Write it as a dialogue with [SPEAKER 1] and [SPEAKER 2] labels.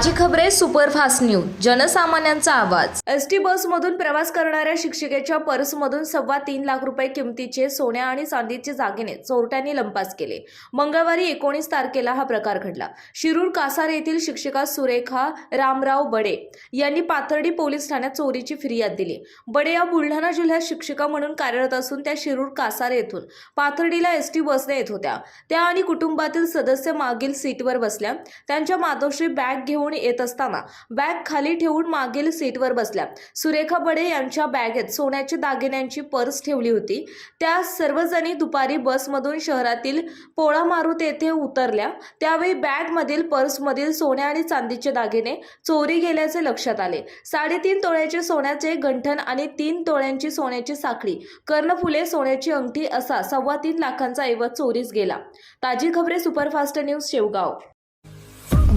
[SPEAKER 1] खबरे superfast news जनसामान्यांचा आवाज. S T बसमधून प्रवास करणाऱ्या शिक्षिकेच्या पर्समधून सव्वा तीन लाख रुपये किमतीचे सोन्या आणि चांदीचे जागेने चोरट्यांनी लंपास केले. मंगळवारी एकोणीस तारखेला हा प्रकार घडला. शिरूर कासार येथील शिक्षिका सुरेखा रामराव बडे यांनी पाथर्डी पोलीस ठाण्यात चोरीची फिर्याद दिली. बडे या बुलढाणा जिल्ह्यात शिक्षिका म्हणून कार्यरत असून त्या शिरूर कासार येथून पाथर्डीला एस टी बसने येत होत्या. त्या आणि कुटुंबातील सदस्य मागील सीटवर बसल्या. त्यांच्या मातोश्री बॅग घेऊन येत असताना बॅग खाली ठेवून मागील सीटवर बसल्या. सुरेखा बडे यांच्या बॅगेत सोन्याच्या दागिन्यांची पर्स ठेवली होती. त्या सर्वजणी दुपारी बसमधून शहरातील पोळा मारुत येथे उतरल्या. त्यावेळी बॅगमधील पर्समधील सोन्या आणि चांदीचे दागिने चोरी गेल्याचे लक्षात आले. साडेतीन तोळ्याचे सोन्याचे गंठण आणि तीन तोळ्यांची सोन्याची साखळी कर्णफुले सोन्याची अंगठी असा सव्वा तीन लाखांचा ऐवज चोरीस गेला. ताजी खबरे सुपरफास्ट न्यूज शेवगाव.